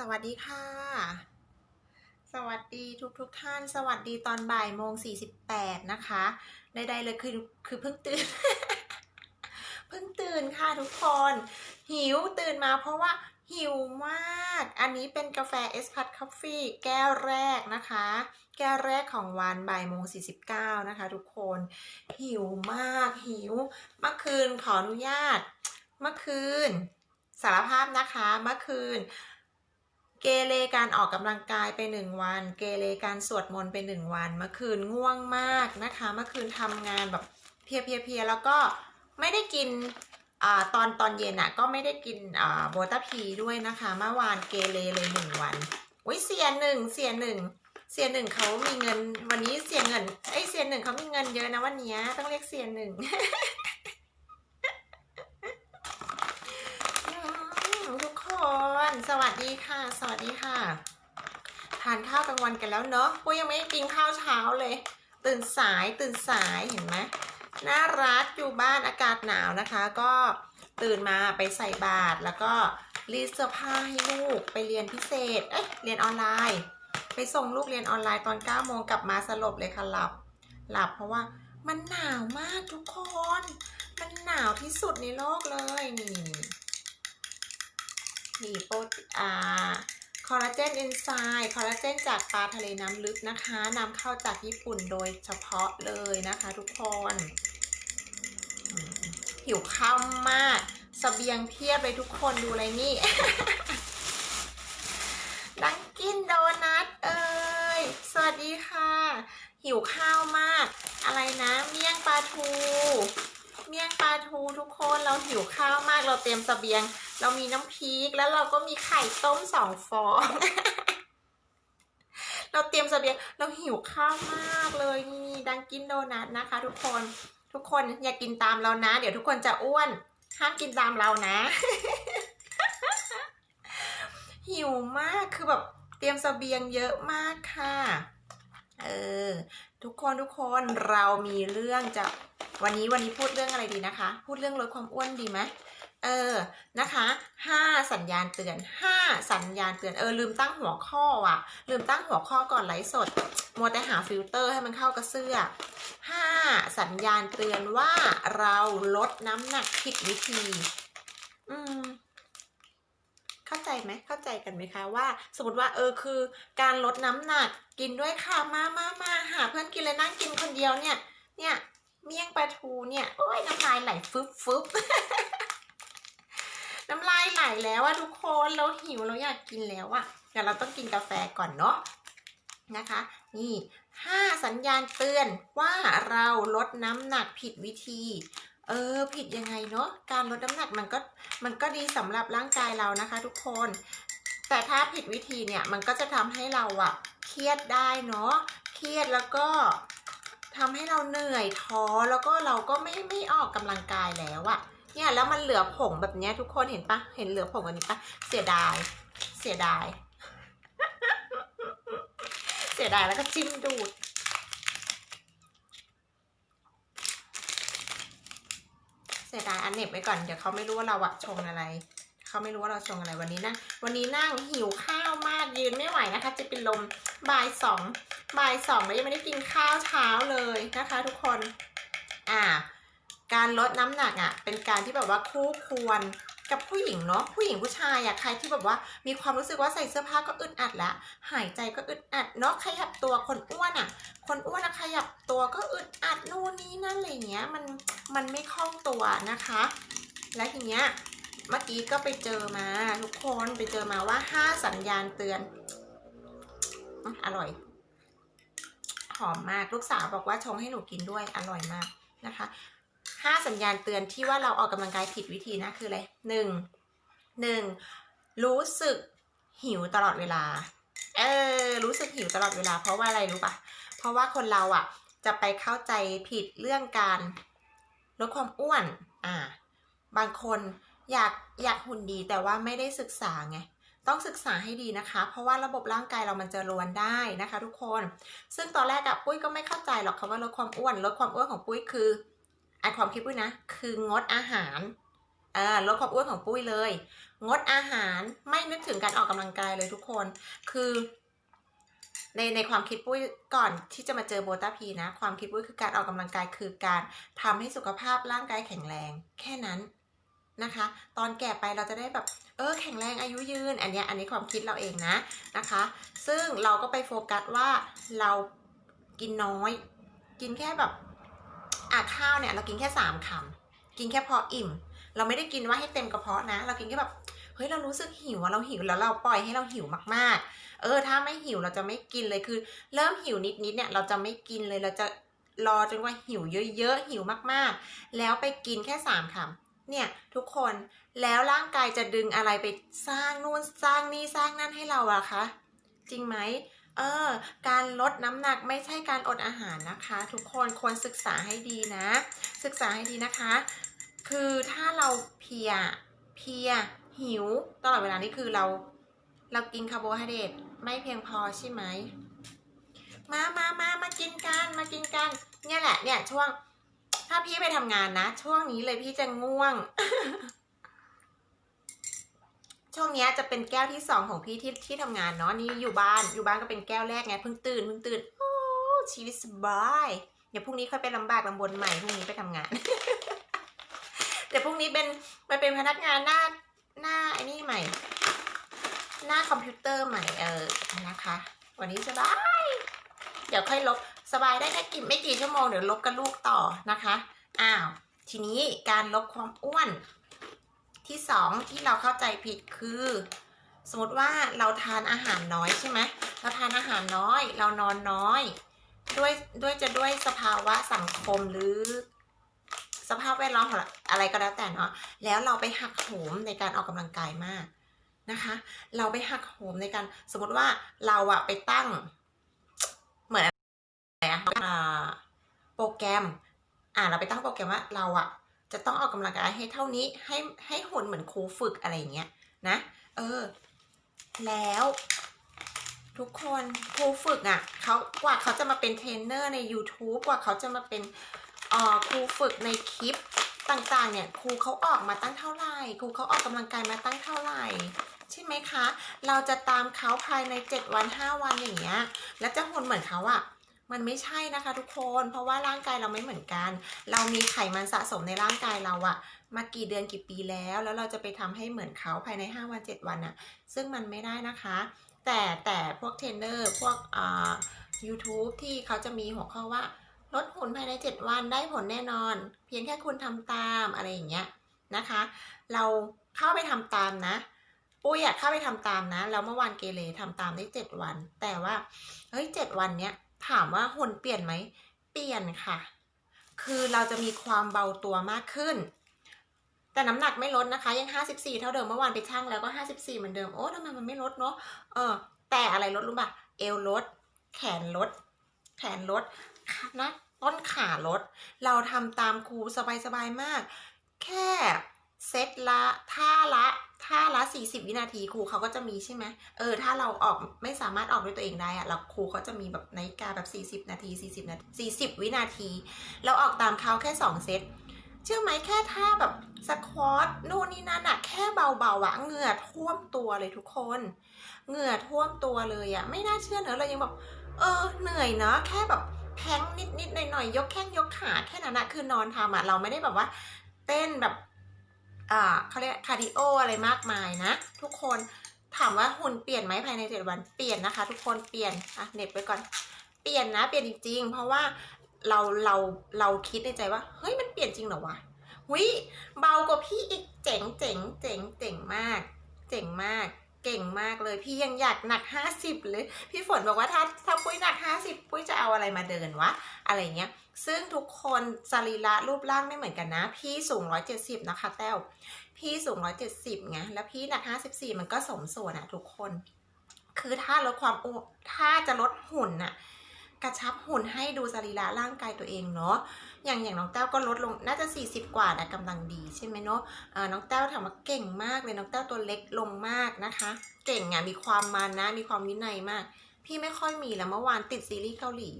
สวัสดีค่ะ สวัสดีทุกทุกท่าน สวัสดีตอนบ่ายโมงสี่สิบแปดนะคะใดๆเลยคือคือเพิ่งตื่น เพิ่งตื่นค่ะทุกคน หิวตื่นมาเพราะว่าหิวมาก อันนี้เป็นกาแฟเอสพัทคอฟฟี่แก้วแรกนะคะ แก้วแรกของวันบ่ายโมงสี่สิบเก้านะคะทุกคน หิวมากหิว เมื่อคืนขออนุญาต เมื่อคืน สารภาพนะคะ เมื่อคืน เกเรการออกกำลังกายไปหนึ่งวัน เกเรการสวดมนต์ไปหนึ่งวัน เมื่อคืนง่วงมากนะคะ เมื่อคืนทำงานแบบเพียเพียเพียแล้วก็ไม่ได้กินอตอนตอนเย็นอะก็ไม่ได้กินโบตาพีด้วยนะคะ เมื่อวานเกเรเลยหนึ่งวันอุ้ยเสียหนึ่งเสียหนึ่งเสียหนึ่งเขามีเงิน วันนี้เสียเงินไอ้เสียหนึ่งเขามีเงินเยอะนะวันนี้ต้องเรียกเสียหนึ่ง อืมทุกคน สวัสดีค่ะ สวัสดีค่ะ ทานข้าวกลางวันกันแล้วเนอะปุ้ยยังไม่กินข้าวเช้าเลย ตื่นสายตื่นสายเห็นไหมน่ารักอยู่บ้านอากาศหนาวนะคะ ก็ตื่นมาไปใส่บาตรแล้วก็รีดเสื้อผ้าให้ลูกไปเรียนพิเศษ เอ้ยเรียนออนไลน์ ไปส่งลูกเรียนออนไลน์ตอน9โมงกลับมาสลบเลยค่ะหลับ หลับเพราะว่ามันหนาวมากทุกคน มันหนาวที่สุดในโลกเลยนี่ มีโปรตีอ่าคอลลาเจนเอนไซม์คอลลาเจนจากปลาทะเลน้ำลึกนะคะนำเข้าจากญี่ปุ่นโดยเฉพาะเลยนะคะทุกคนหิวข้าวมากสเบียงเพียบเลยทุกคนดูอะไรนี่ ดังกินโดนัทเอ้ย สวัสดีค่ะ หิวข้าวมาก อะไรนะ เมี่ยงปลาทู เมี่ยงปลาทูทุกคนเราหิวข้าวมากเราเตรียมสเบียง เรามีน้ำพริกแล้วเราก็มีไข่ต้มสองฟอง เราเตรียมเสบียงเราหิวข้าวมากเลยนี่ดังกินโดนัทนะคะ ทุกคนทุกคนอย่ากกินตามเรานะ เดี๋ยวทุกคนจะอ้วนห้ามกินตามเรานะ หิวมากคือแบบเตรียมเสบียงเยอะมากค่ะเออทุกคนทุกคนเรามีเรื่องจะวันนี้วันนี้พูดเรื่องอะไรดีนะคะ พูดเรื่องลดความอ้วนดีไหม เออ นะคะห้าสัญญาณเตือนห้าสัญญาณเตือน เออ ลืมตั้งหัวข้อว่ะ ลืมตั้งหัวข้อก่อนไลฟ์สด มัวแต่หาฟิลเตอร์ให้มันเข้ากับเสื้อห้าสัญญาณเตือนว่าเราลดน้ำหนักผิดวิธี อืมเข้าใจไหมเข้าใจกันไหมคะว่าสมมติว่าเออคือ การลดน้ำหนักกินด้วยค่ะมามามาหาเพื่อนกินเลยนั่งกินคนเดียวเนี่ย เนี่ยเมี่ยงปลาทูเนี่ยโอ้ยน้ำลายไหลฟึบฟึบ น้ำลายไหลแล้วอะทุกคนเราหิวเราอยากกินแล้วอะเดี๋ยวเราต้องกินกาแฟก่อนเนาะนะคะ นี่ห้าสัญญาณเตือนว่าเราลดน้ำหนักผิดวิธี เออ ผิดยังไงเนาะการลดน้ำหนักมันก็มันก็ดีสำหรับร่างกายเรานะคะ ทุกคน แต่ถ้าผิดวิธีเนี่ยมันก็จะทำให้เราอะเครียดได้เนาะเครียดแล้วก็ทำให้เราเหนื่อยท้อแล้วก็เราก็ไม่ไม่ออกกำลังกายแล้วอะ เนี่ยแล้วมันเหลือผงแบบเนี้ยทุกคนเห็นปะเห็นเหลือผงแบบนี้ปะเสียดาย เสียดาย เสียดายแล้วก็จิ้มดูดเสียดายอันเหน็บไว้ก่อนเดี๋ยวเขาไม่รู้ว่าเราอะชงอะไรเขาไม่รู้ว่าเราชงอะไรวันนี้นั่งวันนี้นั่งหิวข้าวมากยืนไม่ไหวนะคะ จะเป็นลมบ่ายสองบ่ายสองแล้วยังไม่ได้กินข้าวเช้าเลยนะคะ ทุกคน อ่า การลดน้ำหนักอะเป็นการที่แบบว่าคู่ควรกับผู้หญิงเนาะผู้หญิงผู้ชายอะใครที่แบบว่ามีความรู้สึกว่าใส่เสื้อผ้าก็อึดอัดละหายใจก็อึดอัดเนาะขยับตัวคนอ้วนอะคนอ้วนอะขยับตัวก็อึดอัดนู่นนี่นั่นอะไรเงี้ยมันมันไม่คล่องตัวนะคะ และทีเนี้ยเมื่อกี้ก็ไปเจอมาทุกคนไปเจอมาว่าห้าสัญญาณเตือน อร่อย หอมมากลูกสาวบอกว่าชงให้หนูกินด้วยอร่อยมากนะคะ ห้าสัญญาณเตือนที่ว่าเราออกกำลังกายผิดวิธีนะคืออะไรหนึ่งหนึ่งรู้สึกหิวตลอดเวลา เออ รู้สึกหิวตลอดเวลา เพราะว่าอะไรรู้ปะเพราะว่าคนเราอะ จะไปเข้าใจผิดเรื่องการลดความอ้วน อ่า บางคนอยากอยากหุ่นดีแต่ว่าไม่ได้ศึกษาไง ต้องศึกษาให้ดีนะคะ เพราะว่าระบบร่างกายเรามันจะรวนได้นะคะ ทุกคน ซึ่งตอนแรกอะปุ้ยก็ไม่เข้าใจหรอกคำว่าลดความอ้วน ลดความอ้วนของปุ้ยคือ ไอความคิดปุ้ยนะ คืองดอาหารลดความอ้วนของปุ้ยเลย งดอาหารไม่นึกถึงการออกกำลังกายเลยทุกคน คือ ในในความคิดปุ้ยก่อนที่จะมาเจอโบตาพีนะ ความคิดปุ้ยคือการออกกำลังกายคือการทำให้สุขภาพร่างกายแข็งแรง แค่นั้นนะคะ ตอนแก่ไปเราจะได้แบบเออแข็งแรงอายุยืน อันเนี้ยอันนี้ความคิดเราเองนะนะคะ ซึ่งเราก็ไปโฟกัสว่าเรากินน้อย กินแค่แบบ อะข้าวเนี่ยเรากินแค่สามคำกินแค่พออิ่ม เราไม่ได้กินว่าให้เต็มกระเพาะนะ เรากินแค่แบบเฮ้ยเรารู้สึกหิวเราหิวแล้วเราปล่อยให้เราหิวมากๆ เออ ถ้าไม่หิวเราจะไม่กินเลยคือ เริ่มหิวนิดๆเนี่ยเราจะไม่กินเลยเราจะรอจนว่าหิวเยอะๆหิวมากๆ แล้วไปกินแค่สามคำเนี่ยทุกคนแล้วร่างกายจะดึงอะไรไปสร้างนู่นสร้างนี่สร้างนั่นให้เราอะคะจริงไหม เออ การลดน้ำหนักไม่ใช่การอดอาหารนะคะ ทุกคนควรศึกษาให้ดีนะ ศึกษาให้ดีนะคะ คือถ้าเราเพียเพียหิวตลอดเวลานี่คือเราเรากินคาร์โบไฮเดรตไม่เพียงพอใช่ไหมมามามามากินกันมากินกัน เนี่ยแหละเนี่ยช่วง ถ้าพี่ไปทำงานนะ ช่วงนี้เลยพี่จะง่วง ช่วงนี้จะเป็นแก้วที่สองของพี่ที่ที่ทำงานเนาะนี่อยู่บ้านอยู่บ้านก็เป็นแก้วแรกไงเพิ่งตื่นเพิ่งตื่นโอ้ชีวิตสบายเดี๋ยวพรุ่งนี้ค่อยไปลำบากลำบนใหม่พรุ่งนี้ไปทำงาน เดี๋ยวพรุ่งนี้เป็นไปเป็นพนักงานหน้าหน้าไอ้นี่ใหม่ หน้าคอมพิวเตอร์ใหม่เออนะคะ วันนี้สบาย เดี๋ยวค่อยลบสบายได้แค่กี่ไม่กี่ชั่วโมงเดี๋ยวลบกับลูกต่อนะคะอ้าวทีนี้การลดความอ้วน ที่สองที่เราเข้าใจผิดคือ สมมติว่าเราทานอาหารน้อยใช่ไหมเราทานอาหารน้อย เรานอนน้อย ด้วยด้วยจะด้วยสภาวะสังคมหรือ สภาพแวดล้อมของอะไรก็แล้วแต่เนาะแล้วเราไปหักโหมในการออกกำลังกายมากนะคะ เราไปหักโหมในการสมมติว่าเราอะไปตั้ง เหมือนอะไรอะโปรแกรม อ่าเราไปตั้งโปรแกรมว่าเราอะ จะต้องออกกำลังกายให้เท่านี้ให้ให้หุ่นเหมือนครูฝึกอะไรอย่างเงี้ยนะเออ แล้ว ทุกคนครูฝึกอะ่ะเขากว่าเขาจะมาเป็นเทรนเนอร์ใน YouTube กว่าเขาจะมาเป็นออครูฝึกในคลิปต่างๆ เนี่ยครูเขาออกมาตั้งเท่าไหร่ครูเขาออกกำลังกายมาตั้งเท่าไหร่ ใช่ไหมคะ เราจะตามเขาภายใน 7 วัน 5 วันอย่างเงี้ยแล้วจะหุ่นเหมือนเขาอะ มันไม่ใช่นะคะทุกคน เพราะว่าร่างกายเราไม่เหมือนกัน เรามีไขมันสะสมในร่างกายเราอะมากี่เดือนกี่ปีแล้ว แล้วเราจะไปทำให้เหมือนเขาภายใน 5 วัน 7 วันอะซึ่งมันไม่ได้นะคะ แต่แต่พวกเทรนเนอร์พวกอ่า YouTube ที่เขาจะมีหัวข้อว่าลดหุ่นภายใน 7 วันได้ผลแน่นอน เพียงแค่คุณทำตามอะไรอย่างเงี้ยนะคะ เราเข้าไปทำตามนะปุ้ยอะเข้าไปทำตามนะแล้วเมื่อวานเกเรทำตามได้ 7 วัน แต่ว่าเฮ้ย7วันเนี้ย ถามว่าหุ่นเปลี่ยนไหม เปลี่ยนค่ะ คือเราจะมีความเบาตัวมากขึ้น แต่น้ำหนักไม่ลดนะคะ ยัง 54 เท่าเดิมเมื่อวานไปชั่งแล้วก็ 54 เหมือนเดิม โอ้ทำไมมันไม่ลดเนาะ เออ แต่อะไรลดรู้ป่ะ เอวลด แขนลด แขนลดนะต้นขาลด เราทำตามครูสบายๆมาก แค่ เซตละท่าละท่าละ 40 วินาทีครูเขาก็จะมีใช่ไหมเออถ้าเราออกไม่สามารถออกด้วยตัวเองได้อะเราครูเขาจะมีแบบนาฬิกาแบบ 40 นาที 40 นาที40 วินาที เราออกตามเขาแค่ 2 เซตเชื่อไหมแค่ท่าแบบสควอตนู่นนี่นั่นอะแค่เบาๆอะเหงื่อท่วมตัวเลยทุกคนเหงื่อท่วมตัวเลยอะไม่น่าเชื่อเนอะเรายังแบบเออเหนื่อยเนาะแค่แบบแพงนิดๆหน่อยๆยกแข้งยกขาแค่นั้นอะคือนอนทำอะเราไม่ได้แบบว่า เต้นแบบ เขาเรียกคาร์ดิโออะไรมากมายนะ ทุกคนถามว่าหุ่นเปลี่ยนไหมภายในเจ็ดวันเปลี่ยนนะคะ ทุกคนเปลี่ยนอะเน็บไว้ก่อนเปลี่ยนนะเปลี่ยนจริงๆ เพราะว่าเราเราเราคิดในใจว่าเฮ้ยมันเปลี่ยนจริงเหรอวะหุยเบากว่าพี่อีกเจ๋งเจ๋งเจ๋งเจ๋งมาก เจ๋งมาก เก่งมากเลย พี่ยังอยากหนักห้าสิบเลย พี่ฝนบอกว่าถ้าถ้าปุ้ยหนักห้าสิบปุ้ยจะเอาอะไรมาเดินวะ อะไรเงี้ย ซึ่งทุกคนสรีระรูปร่างไม่เหมือนกันนะ พี่สูงร้อยเจ็ดสิบนะคะแต้ว พี่สูงร้อยเจ็ดสิบไง แล้วพี่หนักห้าสิบสี่มันก็สมส่วนอะทุกคน คือถ้าลดความอ้ถ้าจะลดหุ่นนะกระชับหุ่นให้ดูสรีระร่างกายตัวเองเนาะ อย่างอย่างน้องแต้วก็ลดลงน่าจะ 40 กว่านะกำลังดีใช่ไหมเนาะน้องแต้วถามว่าเก่งมากเลยน้องแต้วตัวเล็กลงมากนะคะ เก่งอะมีความมานะ มีความวินัยมาก พี่ไม่ค่อยมีแล้วเมื่อวานติดซีรีส์เกาหลี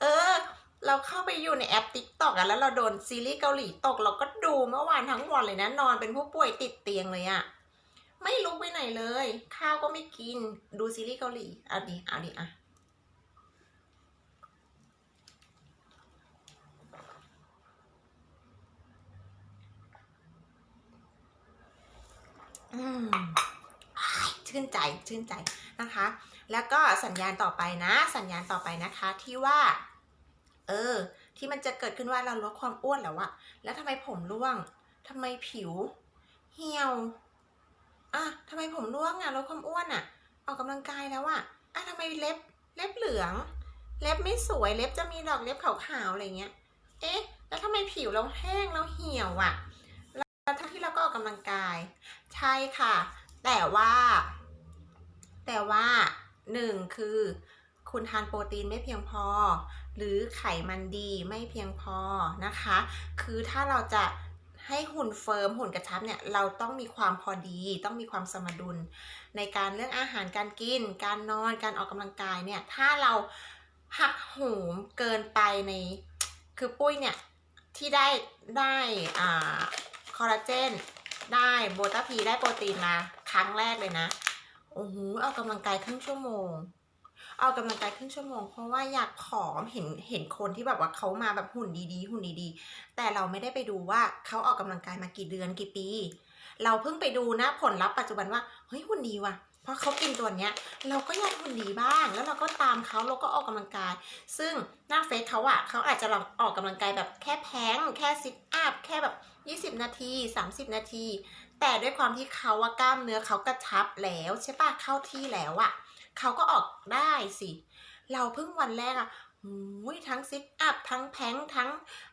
เออ เราเข้าไปอยู่ในแอปติ๊กต็อกอะแล้วเราโดนซีรีส์เกาหลีตก เราก็ดูเมื่อวานทั้งวันเลยนะ นอนเป็นผู้ป่วยติดเตียงเลยอะไม่ลุกไปไหนเลย ข้าวก็ไม่กิน ดูซีรีส์เกาหลีเอาดิเอาดิอะอืมอ้าย ชื่นใจชื่นใจนะคะ แล้วก็สัญญาณต่อไปนะ สัญญาณต่อไปนะคะที่ว่า เออ ที่มันจะเกิดขึ้นว่าเราลดความอ้วนแล้วอะแล้วทำไมผมร่วงทำไมผิว เหี่ยวอะทำไมผมร่วงอะลดความอ้วนอะออกกำลังกายแล้วอะอะทำไมเล็บเล็บเหลือง เล็บไม่สวยเล็บจะมีดอกเล็บขาวๆอะไรเงี้ย เอ๊ะ แล้วทำไมผิวเราแห้งเราเหี่ยวอะ ทั้งที่เราก็ออกกำลังกาย ใช่ค่ะ แต่ว่า แต่ว่าหนึ่งคือ คุณทานโปรตีนไม่เพียงพอ หรือไขมันดีไม่เพียงพอนะคะ คือถ้าเราจะให้หุ่นเฟิร์มหุ่นกระชับเนี่ยเราต้องมีความพอดีต้องมีความสมดุล ในการเรื่องอาหารการกิน การนอนการออกกำลังกายเนี่ยถ้าเราหักโหมเกินไปในคือปุ้ยเนี่ยที่ได้ได้อ่า คอลลาเจนได้โบตาพีได้โปรตีนมาครั้งแรกเลยนะ โอ้โหออกกำลังกายครึ่งชั่วโมงออกกำลังกายครึ่งชั่วโมง เพราะว่าอยากผอมเห็นเห็นคนที่แบบว่าเขามาแบบหุ่นดีๆ หุ่นดีๆ แต่เราไม่ได้ไปดูว่าเขาออกกำลังกายมากี่เดือนกี่ปี เราเพิ่งไปดูนะผลลัพธ์ปัจจุบันว่าเฮ้ยหุ่นดีว่ะ ราะเขากินตัวเนี้ย เราก็อยากหุ่นดีบ้าง แล้วเราก็ตามเขาเราก็ออกกำลังกาย ซึ่งหน้าเฟซเขาอะเขาอาจจะลองออกกำลังกายแบบแค่แพงแค่ซิทอัพแค่แบบ 20 นาที 30 นาที แต่ด้วยความที่เขาว่ากล้ามเนื้อเขากระชับแล้วใช่ปะเข้าที่แล้วอะเขาก็ออกได้สิ เราเพิ่งวันแรกอะโอ้ยทั้งซิทอัพทั้งแพงทั้ง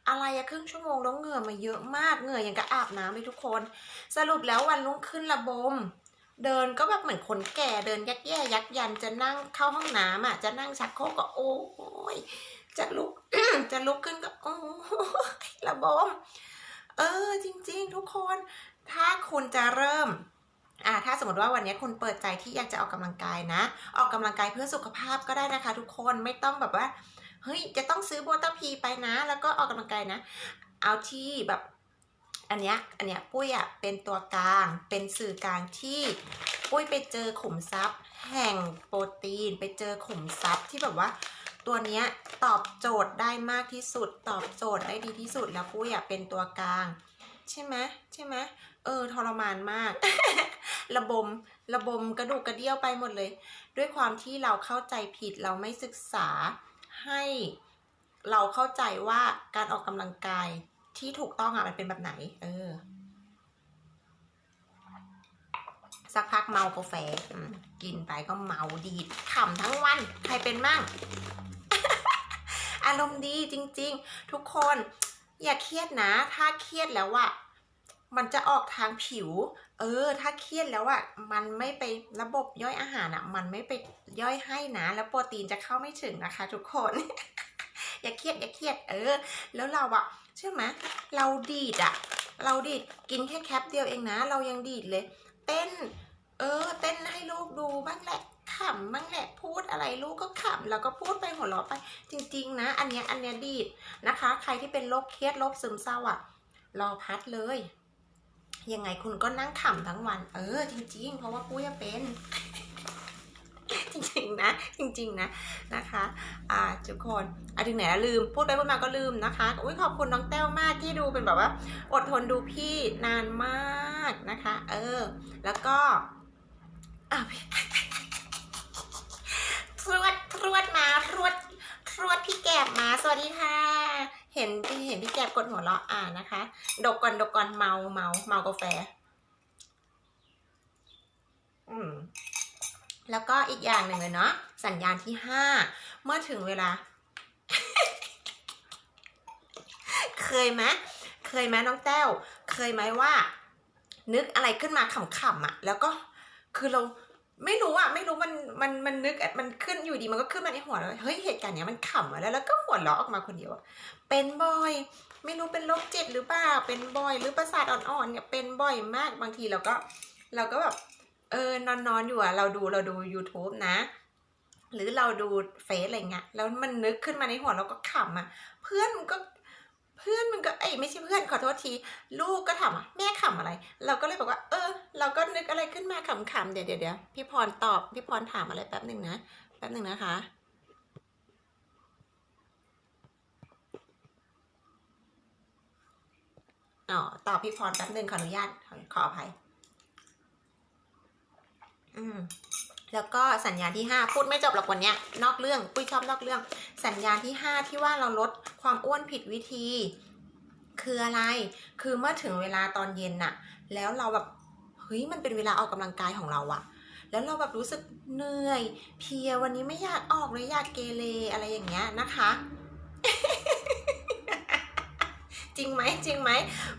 อะไรอะครึ่งชั่วโมงแล้วเหงื่อมาเยอะมากเหงื่ออย่างกับอาบน้ำเลยทุกคน สรุปแล้ววันรุ่งขึ้นระบม เดินก็แบบเหมือนคนแก่เดินยักแย่ยักยันจะนั่งเข้าห้องน้ำอะ จะนั่งชักโครกก็โอ้ยจะลุกจะลุกขึ้นก็โอ้ยระบม เออ จริง ๆ ทุกคน ถ้าคุณจะเริ่มอ่าถ้าสมมติว่าวันนี้คุณเปิดใจที่อยากจะออกกำลังกายนะ ออกกำลังกายเพื่อสุขภาพก็ได้นะคะ ทุกคนไม่ต้องแบบว่าเฮ้ยจะต้องซื้อโบตาพีไปนะ แล้วก็ออกกำลังกายนะ เอาที่แบบ อันเนี้ยอันเนี้ยปุ้ยอะเป็นตัวกลางเป็นสื่อกลางที่ปุ้ยไปเจอขุมทรัพย์ แห่งโปรตีน ไปเจอขุมทรัพย์ที่แบบว่า ตัวเนี้ยตอบโจทย์ได้มากที่สุด ตอบโจทย์ได้ดีที่สุดแล้วปุ้ยอะเป็นตัวกลาง ใช่ไหมใช่ไหมเออทรมานมาก ระบมระบมกระดูกกระเดี่ยวไปหมดเลย ด้วยความที่เราเข้าใจผิดเราไม่ศึกษาให้เราเข้าใจว่าการออกกำลังกาย ที่ถูกต้องอะมันเป็นแบบไหน เออ สักพักเมากาแฟกินไปก็เมาดีดขำทั้งวัน ใครเป็นมั่ง อารมณ์ดีจริง ๆ ทุกคน อย่าเครียดนะ ถ้าเครียดแล้วอะมันจะออกทางผิว เออ ถ้าเครียดแล้วอะมันไม่ไประบบย่อยอาหารอะมันไม่ไปย่อยให้นะ แล้วโปรตีนจะเข้าไม่ถึงนะคะ ทุกคน อย่าเครียดอย่าเครียด เออ แล้วเราอะ ใช่ไหมเราดีดอะเราดีดกินแค่แคปเดียวเองนะ เรายังดีดเลย เต้น เออ เต้นให้ลูกดูบ้างแหละขำบ้างแหละพูดอะไรลูกก็ขำแล้วก็พูดไปหัวเราะไป จริง ๆ นะ อันเนี้ยอันเนี้ยดีดนะคะ ใครที่เป็นโรคเครียดโรคซึมเศร้าอะรอพัดเลยยังไงคุณก็นั่งขำทั้งวัน เออ จริง ๆ เพราะว่าปุ้ยเป็น จริงๆนะจริงๆนะนะคะอ่าทุกคนอะถึงไหนลืมพูดไปพูดมาก็ลืมนะคะอุ้ยขอบคุณน้องแต้วมากที่ดูเป็นแบบว่า อดทนดูพี่นานมากนะคะ เออ แล้วก็อะรวดรวดมารวดรวดพี่แกบมาสวัสดีค่ะ เห็นเห็นพี่แกบกดหัวเราะอ่านะคะดกก่อนดกก่อนเมาเมาเมากาแฟ อืม แล้วก็อีกอย่างหนึ่งเลยเนาะสัญญาณที่ห้าเมื่อถึงเวลา เคยไหมเคยไหมน้องแต้ว เคยไหมว่า นึกอะไรขึ้นมาขำๆอะแล้วก็คือเราไม่รู้อะไม่รู้มันมันมันนึกมันขึ้นอยู่ดีมันก็ขึ้นมาในหัวเราเฮ้ยเหตุการณ์เนี้ยมันขำอะแล้วแล้วก็หัวเราะออกมาคนเดียวอะเป็นบ่อย ไม่รู้เป็นโรคจิตหรือเปล่าเป็นบ่อย หรือประสาทอ่อนๆเนี่ยเป็นบ่อยมากบางทีเราก็เราก็แบบ เออนอนนอนอยู่อะเราดูเราดู YouTube นะ หรือเราดูเฟซอะไรเงี้ยแล้วมันนึกขึ้นมาในหัวเราก็ขำอะเพื่อนมันก็เพื่อนมันก็เอ้ยไม่ใช่เพื่อนขอโทษที ลูกก็ถามว่าแม่ขำอะไร เราก็เลยบอกว่า เออ เราก็นึกอะไรขึ้นมาขำๆเดี๋ยวเดี๋ยวเดี๋ยวพี่พรตอบพี่พรถามอะไรแป๊บหนึ่งนะแป๊บหนึ่งนะคะอ๋อตอบพี่พรแป๊บหนึ่งขออนุญาตขออภัย อืมแล้วก็สัญญาณที่ห้าพูดไม่จบหรอกวันเนี้ยนอกเรื่องปุ้ยชอบนอกเรื่อง สัญญาณที่ห้าที่ว่าเราลดความอ้วนผิดวิธี คืออะไร คือเมื่อถึงเวลาตอนเย็นน่ะ แล้วเราแบบเฮ้ยมันเป็นเวลาออกกำลังกายของเราอะแล้วเราแบบรู้สึกเหนื่อย เพียวันนี้ไม่อยากออกเลยอยากเกเรอะไรอย่างเงี้ยนะคะ จริงไหมจริงไหม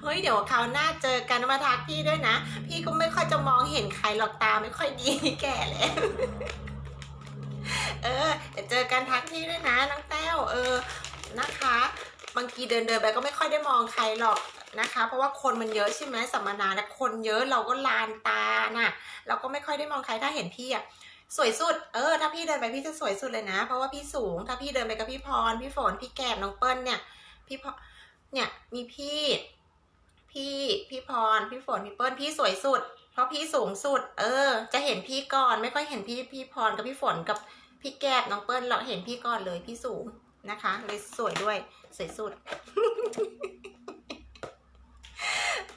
เฮ้ยเดี๋ยวคราวหน้าเจอกันมาทักพี่ด้วยนะ พี่ก็ไม่ค่อยจะมองเห็นใครหรอกตาไม่ค่อยดีแก่แล้วเออเดี๋ยวเจอกันทักพี่ด้วยนะน้องแต้วเออนะคะ บางทีเดินเดินไปก็ไม่ค่อยได้มองใครหรอกนะคะ เพราะว่าคนมันเยอะใช่ไหมสัมมนานะคนเยอะเราก็ลานตาน่ะ เราก็ไม่ค่อยได้มองใครถ้าเห็นพี่อะสวยสุด เออ ถ้าพี่เดินไปพี่จะสวยสุดเลยนะ เพราะว่าพี่สูง ถ้าพี่เดินไปกับพี่พร พี่ฝน พี่แก้มน้องเปิ้ลเนี่ย พี่พร เนี่ยมีพี่ พี่พี่พร พี่ฝนพี่เปิ้ลพี่สวยสุด เพราะพี่สูงสุด เออ จะเห็นพี่ก่อนไม่ค่อยเห็นพี่พี่พรกับพี่ฝนกับพี่แก้บน้องเปิ้ลเราเห็นพี่ก่อนเลยพี่สูงนะคะเลยสวยด้วยสวยสุด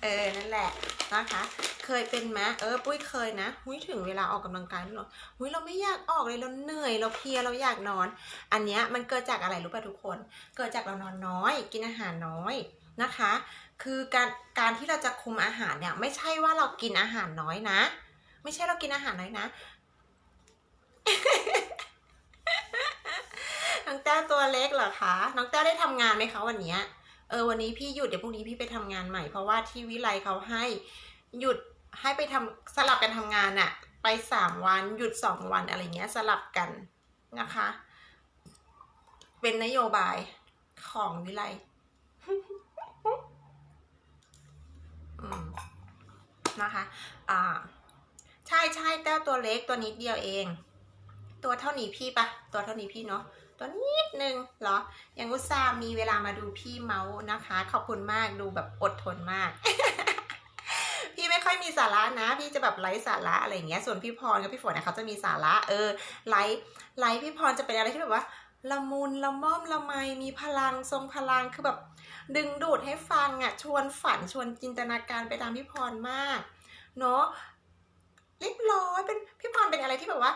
เออ นั่นแหละนะคะ เคยเป็นไหมเออ ปุ้ยเคยนะ หุ้ยถึงเวลาออกกำลังกายแล้วเหรอหุ้ยเราไม่อยากออกเลย เราเหนื่อย เราเพลีย เราอยากนอน อันเนี้ยมันเกิดจากอะไรรู้ป่ะทุกคน เกิดจากเรานอนน้อย กินอาหารน้อยนะคะ คือการการที่เราจะคุมอาหารเนี่ยไม่ใช่ว่าเรากินอาหารน้อยนะ ไม่ใช่เรากินอาหารน้อยนะน้องแต้วตัวเล็กเหรอคะ น้องแต้วได้ทำงานไหมคะวันเนี้ย เออวันนี้พี่หยุดเดี๋ยวพรุ่งนี้พี่ไปทำงานใหม่เพราะว่าที่วิไลเขาให้หยุดให้ไปทำสลับกันทำงานอะไปสามวันหยุดสองวันอะไรเงี้ยสลับกันนะคะ เป็นนโยบายของวิไลอืมนะคะ อ่า ใช่ใช่แต้วตัวเล็กตัวนิดเดียวเอง ตัวเท่านี้พี่ปะตัวเท่านี้พี่เนาะ ตัวนิดนึงเหรอ ยังอุตส่าห์มีเวลามาดูพี่เมาส์นะคะ ขอบคุณมากดูแบบอดทนมาก พี่ไม่ค่อยมีสาระนะ พี่จะแบบไร้สาระอะไรอย่างเงี้ย ส่วนพี่พรกับพี่ฝนเนี่ยเขาจะมีสาระ เออ ไลฟ์ไลฟ์พี่พรจะเป็นอะไรที่แบบว่าละมุนละม่อมละไมมีพลังทรงพลังคือแบบ ดึงดูดให้ฟังอะชวนฝันชวนจินตนาการไปตามพี่พรมาก เนาะเรียบร้อยเป็นพี่พรเป็นอะไรที่แบบว่า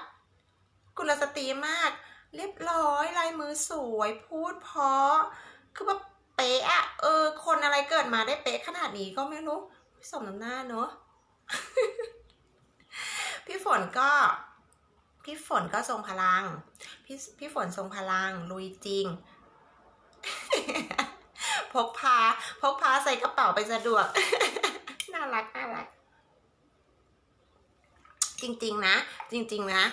กุลสตรีมาก เรียบร้อยลายมือสวยพูดเพราะ คือแบบเป๊ะอะเออ คนอะไรเกิดมาได้เป๊ะขนาดนี้ก็ไม่รู้สมน้ำหน้าเนอะพี่ฝนก็พี่ฝนก็ทรงพลัง พี่พี่ฝนทรงพลัง ลุยจริง พกพา พกพาใส่กระเป๋าไปสะดวก น่ารัก น่ารัก จริง ๆ นะ จริง ๆ นะ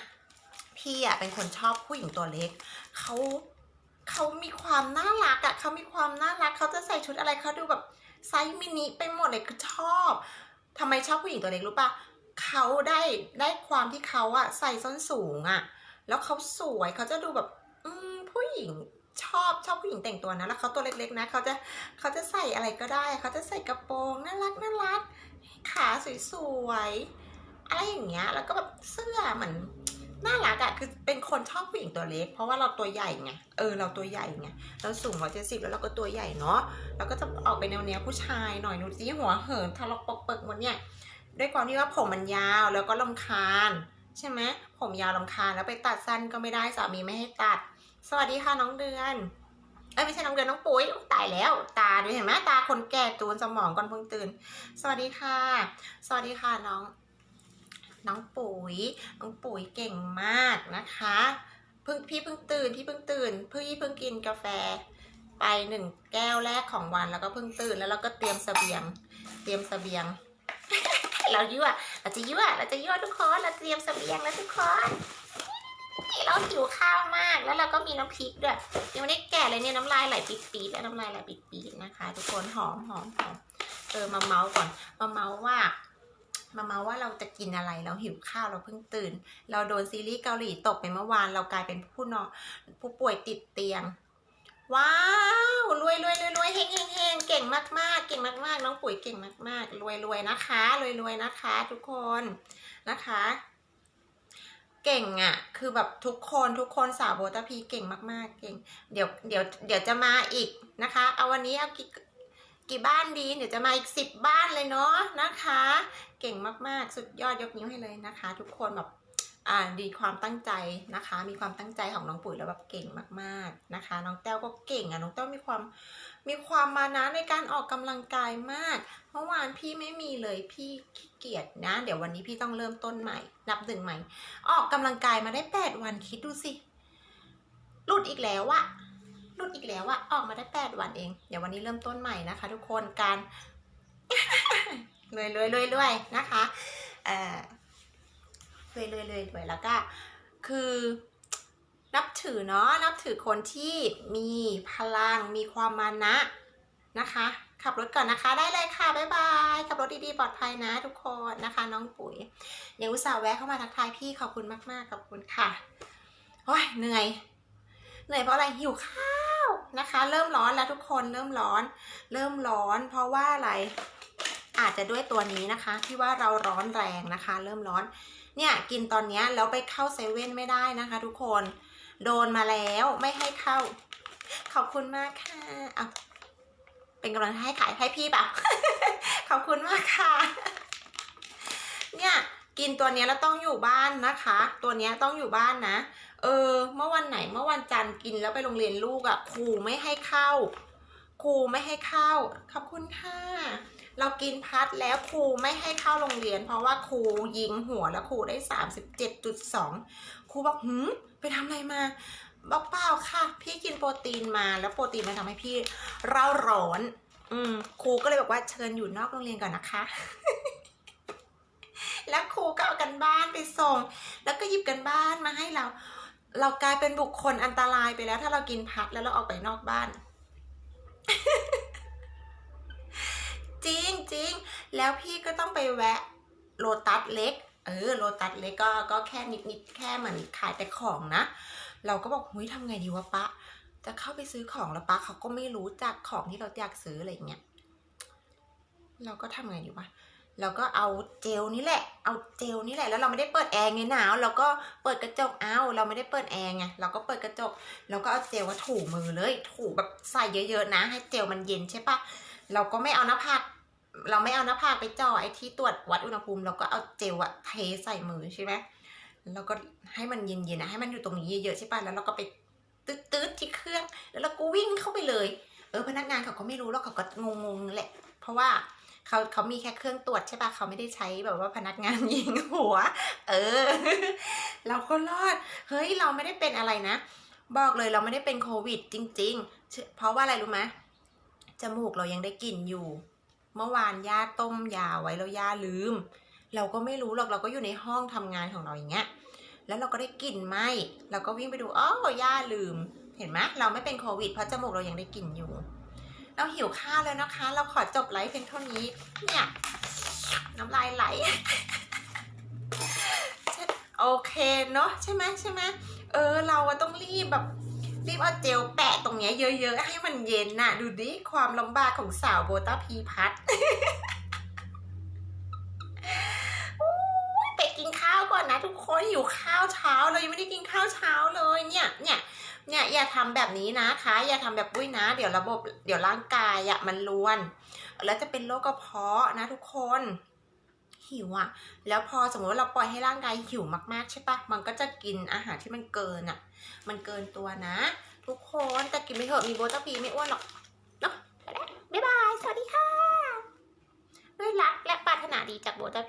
พี่อะเป็นคนชอบผู้หญิงตัวเล็กเขาเขามีความน่ารักอะเขามีความน่ารักเขาจะใส่ชุดอะไรเขาดูแบบไซส์มินิไปหมดเลยคือชอบทำไมชอบผู้หญิงตัวเล็กรู้ปะเขาได้ได้ความที่เขาอะใส่ส้นสูงอะแล้วเขาสวยเขาจะดูแบบ อืมผู้หญิงชอบชอบผู้หญิงแต่งตัวนะแล้วเขาตัวเล็กๆนะเขาจะเขาจะใส่อะไรก็ได้เขาจะใส่กระโปรงน่ารักน่ารักขาสวยๆอะไรอย่างเงี้ยแล้วก็แบบเสื้อเหมือน น่ารักอะคือเป็นคนชอบผู้หญิงตัวเล็ก เพราะว่าเราตัวใหญ่ไง เออ เราตัวใหญ่ไง เราสูงร้อยเจ็ดสิบแล้วเราก็ตัวใหญ่เนาะ เราก็จะออกไปแนวแนวผู้ชายหน่อยหนูจีหัวเหินทะลกปกเปิกหมดเนี่ย ด้วยความที่ว่าผมมันยาวแล้วก็ลำคาญ ใช่ไหม ผมยาวลำคาญแล้วไปตัดสั้นก็ไม่ได้สามีไม่ให้ตัด สวัสดีค่ะน้องเดือน เอ้ยไม่ใช่น้องเดือนน้องปุ้ยตายแล้ว ตาดูเห็นไหมตาคนแก่ตูนสมองก่อนเพิ่งตื่น สวัสดีค่ะ สวัสดีค่ะน้อง น้องปุ๋ย น้องปุ๋ยเก่งมากนะคะเพิ่งพี่เพิ่งตื่นพี่เพิ่งตื่นพี่เพิ่งกินกาแฟ ไปหนึ่งแก้วแรกของวันแล้วก็เพิ่งตื่นแล้วเราก็เตรียมเสบียง เตรียมเสบียง เรายั่วเราจะยั่วเราจะยั่วทุกคนเราเตรียมเสบียงแล้วทุกคนนี่เราหิวข้าวมากแล้วเราก็มีน้ำพริกด้วยยังไม่ได้แกะเลยเนี่ยน้ำลายไหลปี๊ดๆแล้วน้ำลายไหลปี๊ดๆนะคะ ทุกคนหอมหอมหอมเออมาเมาส์ก่อนมาเมาส์ว่า มามาว่าเราจะกินอะไรเราหิวข้าวเราเพิ่งตื่น เราโดนซีรีส์เกาหลีตกไปเมื่อวานเรากลายเป็นผู้นอนผู้ป่วยติดเตียง ว้าวรวยรวยรวยรวยเฮงเฮงเฮงเก่งมากมากเก่งมากมากน้องปุ๋ยเก่งมากมากรวยรวยนะคะรวยรวยนะคะ ทุกคนนะคะ เก่งอะ คือแบบทุกคนทุกคนสาวโบตาพีเก่งมากๆ เก่ง เดี๋ยวเดี๋ยวเดี๋ยวจะมาอีกนะคะ เอาวันนี้เอา กี่บ้านดี เดี๋ยวจะมาอีกสิบบ้านเลยเนาะนะคะ เก่งมากๆ สุดยอดยกนิ้วให้เลยนะคะ ทุกคนแบบอ่าดีความตั้งใจนะคะ มีความตั้งใจของน้องปุ๋ยแล้วแบบเก่งมากๆนะคะ น้องแต้วก็เก่งอะน้องแต้วมีความมีความมานะในการออกกำลังกายมากเมื่อวานพี่ไม่มีเลยพี่ขี้เกียจนะ เดี๋ยววันนี้พี่ต้องเริ่มต้นใหม่ นับหนึ่งใหม่ ออกกำลังกายมาได้แปดวันคิดดูสิหลุดอีกแล้วอะ หลุดอีกแล้วอะออกมาได้แปดวันเอง เดี๋ยววันนี้เริ่มต้นใหม่นะคะ ทุกคนการรวยรวยรวยรวยนะคะเออรวยรวยรวยรวยแล้วก็คือนับถือเนาะนับถือคนที่มีพลังมีความมานะนะคะ ขับรถก่อนนะคะได้เลยค่ะบ๊ายบายขับรถดีๆปลอดภัยนะทุกคนนะคะ น้องปุ๋ยเดี๋ยวอุตส่าห์แวะเข้ามาทักทายพี่ขอบคุณมากๆขอบคุณค่ะโอ้ยเหนื่อย เหนื่อยเพราะอะไรหิวข้าวนะคะ เริ่มร้อนแล้วทุกคนเริ่มร้อน เริ่มร้อน เพราะว่าอะไรอาจจะด้วยตัวนี้นะคะ ที่ว่าเราร้อนแรงนะคะ เริ่มร้อน เนี่ยกินตอนนี้แล้วไปเข้าเซเว่นไม่ได้นะคะ ทุกคนโดนมาแล้วไม่ให้เข้า ขอบคุณมากค่ะเอาเป็นกำลังให้ขายให้พี่เปล่าขอบคุณมากค่ะ เนี่ยกินตัวนี้แล้วต้องอยู่บ้านนะคะ ตัวนี้ต้องอยู่บ้านนะ เออ เมื่อวันไหนเมื่อวันจันทร์กินแล้วไปโรงเรียนลูกอะ่ะครูไม่ให้เข้า ครูไม่ให้เข้า ขอบคุณค่ะ เรากินพัดแล้วครูไม่ให้เข้าโรงเรียน เพราะว่าครูยิงหัวแล้วครูได้สามสิบเจ็ดจุดสองครูบอกหืมไปทำอะไรมาบอกเปล่าค่ะ พี่กินโปรตีนมาแล้วโปรตีนมันทำให้พี่เร่าร้อน อืมครูก็เลยบอกว่าเชิญอยู่นอกโรงเรียนก่อนนะคะแล้วครูก็เอากันบ้านไปส่ง แล้วก็หยิบกันบ้านมาให้เรา เรากลายเป็นบุคคลอันตรายไปแล้ว ถ้าเรากินพัดแล้วเราออกไปนอกบ้าน จริงจริงแล้วพี่ก็ต้องไปแวะโลตัสเล็ก เออโลตัสเล็กก็ก็แค่นิดนิดๆแค่เหมือนขายแต่ของนะ เราก็บอกหุยทำไงดีวะปะจะเข้าไปซื้อของแล้วปะเขาก็ไม่รู้จักของที่เราอยากซื้ออะไรเงี้ยเราก็ทำไงดีวะ เราก็เอาเจลนี่แหละ เอาเจลนี่แหละ แล้วเราไม่ได้เปิดแอร์ไงหนาว เราก็เปิดกระจกเอาเราไม่ได้เปิดแอร์ไง เราก็เปิดกระจกเราก็เอาเจลว่าถูมือเลย ถูแบบใส่เยอะๆนะ ให้เจลมันเย็นใช่ปะเราก็ไม่เอาหน้าผาก เราไม่เอาหน้าผากไปจ่อไอ้ที่ตรวจวัดอุณหภูมิ เราก็เอาเจลอะเทใส่มือใช่ไหมแล้วก็ให้มันเย็นๆนะ ให้มันอยู่ตรงนี้เยอะๆใช่ปะแล้วเราก็ไปตืดๆที่เครื่อง แล้วเราก็วิ่งเข้าไปเลย เออพนักงานเขาก็ไม่รู้แล้วเขาก็งงๆแหละ เพราะว่า เขาเขามีแค่เครื่องตรวจใช่ปะเขาไม่ได้ใช้แบบว่าพนักงานยิงหัว เออ เราก็รอด เฮ้ยเราไม่ได้เป็นอะไรนะ บอกเลยเราไม่ได้เป็นโควิดจริง ๆ เพราะว่าอะไรรู้ไหมจมูกเรายังได้กลิ่นอยู่ เมื่อวานย่าต้มยาไว้แล้วย่าลืม เราก็ไม่รู้หรอกเราก็อยู่ในห้องทำงานของเราอย่างเงี้ย แล้วเราก็ได้กลิ่นไหมเราก็วิ่งไปดูอ๋อย่าลืม เห็นไหมเราไม่เป็นโควิดเพราะจมูกเรายังได้กลิ่นอยู่ เราหิวข้าวแล้วนะคะ เราขอจบไลฟ์เพียงเท่านี้ เนี่ยน้ำลายไหล โอเคเนาะใช่ไหมใช่ไหมเออ เราต้องรีบแบบรีบเอาเจลแปะตรงเนี้ยเยอะๆ ให้มันเย็นน่ะ ดูดิความลำบากของสาวโบต้าพีพัทไปกินข้าวก่อนนะทุกคนหิวข้าวเช้าเรายังไม่ได้กินข้าวเช้าเลยเนี่ยเนี่ย เนี่ยอย่าทำแบบนี้นะคะ อย่าทำแบบปุ้ยนะ เดี๋ยวระบบเดี๋ยวร่างกายอะมันรวน แล้วจะเป็นโรคกระเพาะนะทุกคนหิวอะแล้วพอสมมติว่าเราปล่อยให้ร่างกายหิวมากๆใช่ปะมันก็จะกินอาหารที่มันเกินอะมันเกินตัวนะ ทุกคนแต่กินไปเถอะมีโบต้าพีไม่อ้วนหรอกเนาะไปแล้วบ๊ายบาย สวัสดีค่ะ ด้วยรักและปรารถนาดีจากโบต้าพี